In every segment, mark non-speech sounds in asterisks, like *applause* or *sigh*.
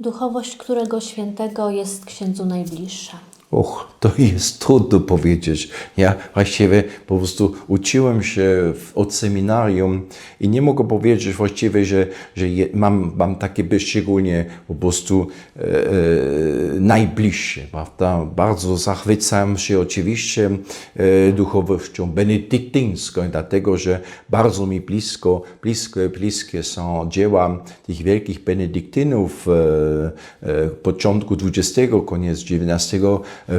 Duchowość którego świętego jest księdzu najbliższa? Och, to jest trudno powiedzieć. Ja właściwie po prostu uczyłem się od seminarium i nie mogę powiedzieć właściwie, że, że je, mam, mam takie szczególnie po prostu e, e, najbliższe, prawda? Bardzo zachwycam się oczywiście e, duchowością benedyktyńską, dlatego że bardzo mi blisko, blisko, bliskie są dzieła tych wielkich benedyktynów e, e, początku XX, koniec XIX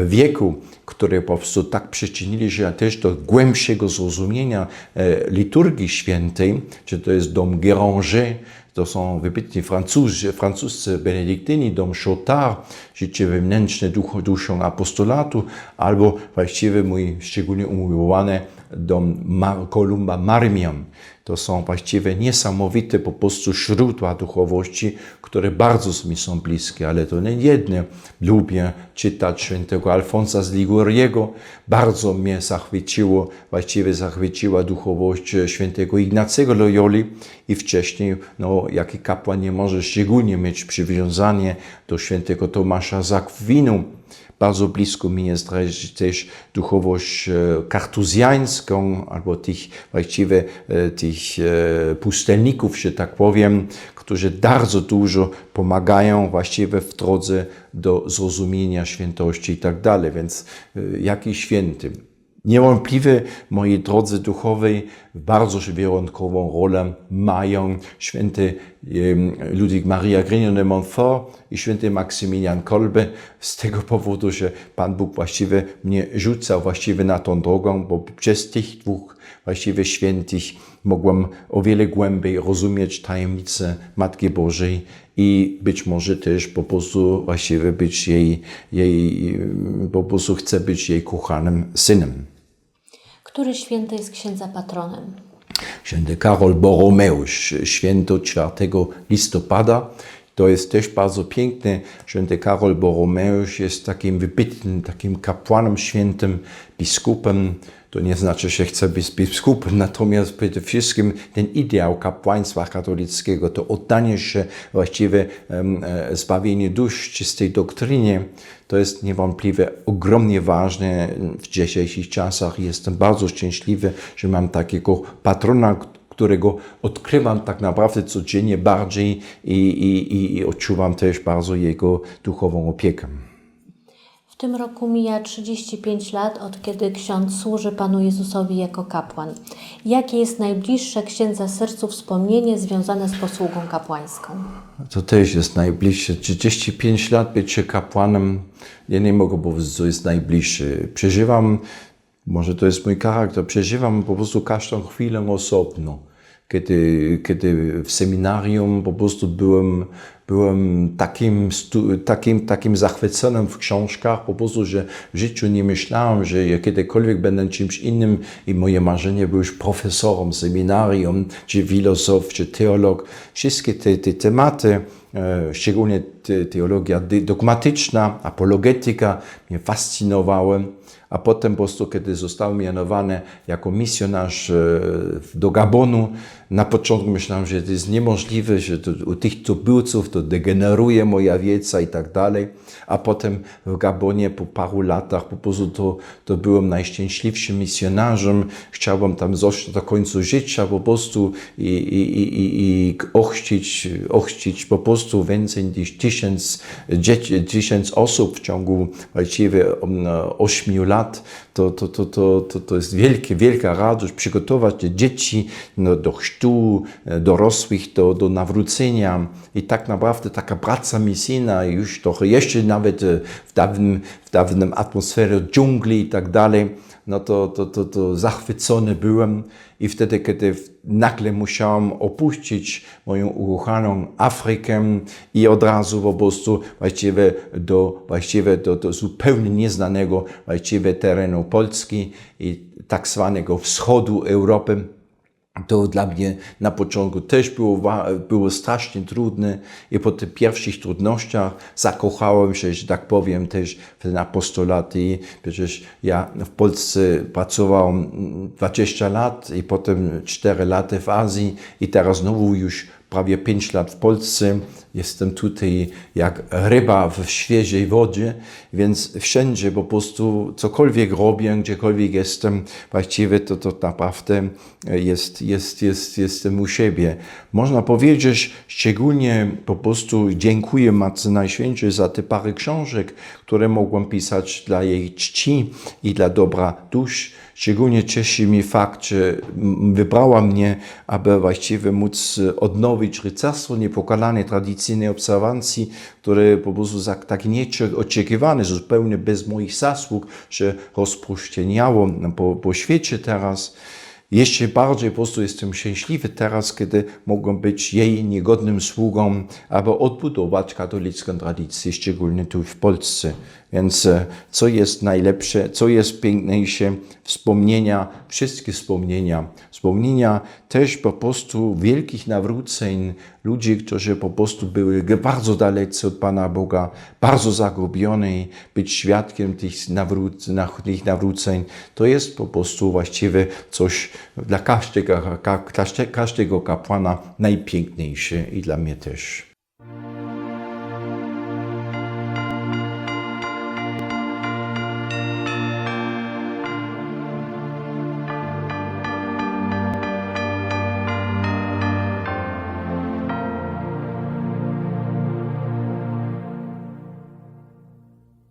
wieku, które po prostu tak przyczynili się też do głębszego zrozumienia e, liturgii świętej, czy to jest dom Géranger, to są wybitni Francuzi, francuscy benedyktyni, dom Chotard, życie wewnętrzne duch, duszą apostolatu, albo właściwie mój szczególnie umiłowany Mar Kolumba Marmion. To są właściwie niesamowite po prostu źródła duchowości, które bardzo mi są bliskie, ale to nie jedne. Lubię czytać świętego Alfonsa z Liguriego. Bardzo mnie zachwyciło, właściwie zachwyciła duchowość świętego Ignacego Loyoli i wcześniej, no, jaki kapłan nie może szczególnie mieć przywiązanie do świętego Tomasza z Akwinu. Bardzo blisko mi jest też duchowość kartuzjańską, albo tych właściwie tych pustelników, że tak powiem, którzy bardzo dużo pomagają właściwie w drodze do zrozumienia świętości i tak dalej. Więc jaki święty? Niewątpliwie mojej drodze duchowej bardzo wyjątkową rolę mają święty Ludwik Maria Grignon de Montfort i święty Maksymilian Kolbe z tego powodu, że Pan Bóg właściwie mnie rzucał właściwie na tą drogą, bo przez tych dwóch właściwie świętych mogłem o wiele głębiej rozumieć tajemnice Matki Bożej i być może też po prostu właściwie być jej, jej po prostu chcę być jej kochanym synem. Który święty jest księdza patronem? Święty Karol Boromeusz, święto 4 listopada. To jest też bardzo piękne. Święty Karol Boromeusz jest takim wybitnym, takim kapłanem świętym, biskupem. To nie znaczy, że chce być biskupem, *laughs* natomiast przede wszystkim ten ideał kapłaństwa katolickiego, to oddanie się właściwie um, zbawienie dusz czystej doktrynie, to jest niewątpliwie ogromnie ważne w dzisiejszych czasach. Jestem bardzo szczęśliwy, że mam takiego patrona, którego odkrywam tak naprawdę codziennie bardziej i, i, i odczuwam też bardzo jego duchową opiekę. W tym roku mija 35 lat, od kiedy ksiądz służy Panu Jezusowi jako kapłan. Jakie jest najbliższe księdza sercu wspomnienie związane z posługą kapłańską? To też jest najbliższe. 35 lat bycie kapłanem, ja nie mogę powiedzieć, co jest najbliższe. Przeżywam, może to jest mój charakter, przeżywam po prostu każdą chwilę osobno. Kiedy, kiedy w seminarium po prostu byłem, byłem takim, takim, takim zachwyconym w książkach, po prostu, że w życiu nie myślałem, że ja kiedykolwiek będę czymś innym i moje marzenie było już profesorem seminarium, czy filozof, czy teolog. Wszystkie te, te tematy, szczególnie te, teologia dogmatyczna, apologetyka mnie fascynowały. A potem po prostu, kiedy zostałem mianowany jako misjonarz do Gabonu, na początku myślałem, że to jest niemożliwe, że to, u tych tubylców to degeneruje moja wiedza i tak dalej. A potem w Gabonie po paru latach po prostu to, to byłem najszczęśliwszym misjonarzem. Chciałbym tam zostać do końca życia po prostu i, i, i, i ochrzcić, ochrzcić po prostu więcej niż tysiąc, tysiąc osób w ciągu właściwie ośmiu lat. To, to, to, to, to, to jest wielkie, wielka radość przygotować dzieci no, do chrztu, dorosłych do, do nawrócenia. I tak naprawdę taka praca misyjna już trochę jeszcze nawet w dawnym, w dawnym atmosferze dżungli i tak dalej, no to, to, to, to zachwycony byłem i wtedy, kiedy nagle musiałem opuścić moją ukochaną Afrykę i od razu po prostu właściwie do, właściwie do, do zupełnie nieznanego właściwie terenu Polski i tak zwanego wschodu Europy, to dla mnie na początku też było, było strasznie trudne i po tych pierwszych trudnościach zakochałem się, że tak powiem, też w ten apostolat i przecież ja w Polsce pracowałem 20 lat i potem 4 lata w Azji i teraz znowu już prawie 5 lat w Polsce. Jestem tutaj jak ryba w świeżej wodzie, więc wszędzie po prostu cokolwiek robię, gdziekolwiek jestem, właściwie to, to naprawdę jest, jest, jest, jestem u siebie. Można powiedzieć, szczególnie po prostu dziękuję Matce Najświętszej za te parę książek, które mogłem pisać dla jej czci i dla dobra dusz. Szczególnie cieszy mnie fakt, że wybrała mnie, aby właściwie móc odnowić rycerstwo niepokalanej tradycyjnej obserwacji, które po prostu tak nieoczekiwane, zupełnie bez moich zasług, się rozprościeniało po, po świecie teraz. Jeszcze bardziej po prostu jestem szczęśliwy teraz, kiedy mogłem być jej niegodnym sługą, aby odbudować katolicką tradycję, szczególnie tu w Polsce. Więc e, co jest najlepsze, co jest piękniejsze? Wspomnienia, wszystkie wspomnienia. Wspomnienia też po prostu wielkich nawróceń, ludzi, którzy po prostu byli bardzo dalecy od Pana Boga, bardzo zagubieni, być świadkiem tych, nawróc, na- tych nawróceń. To jest po prostu właściwie coś dla każdego, ka- każdego kapłana najpiękniejsze i dla mnie też.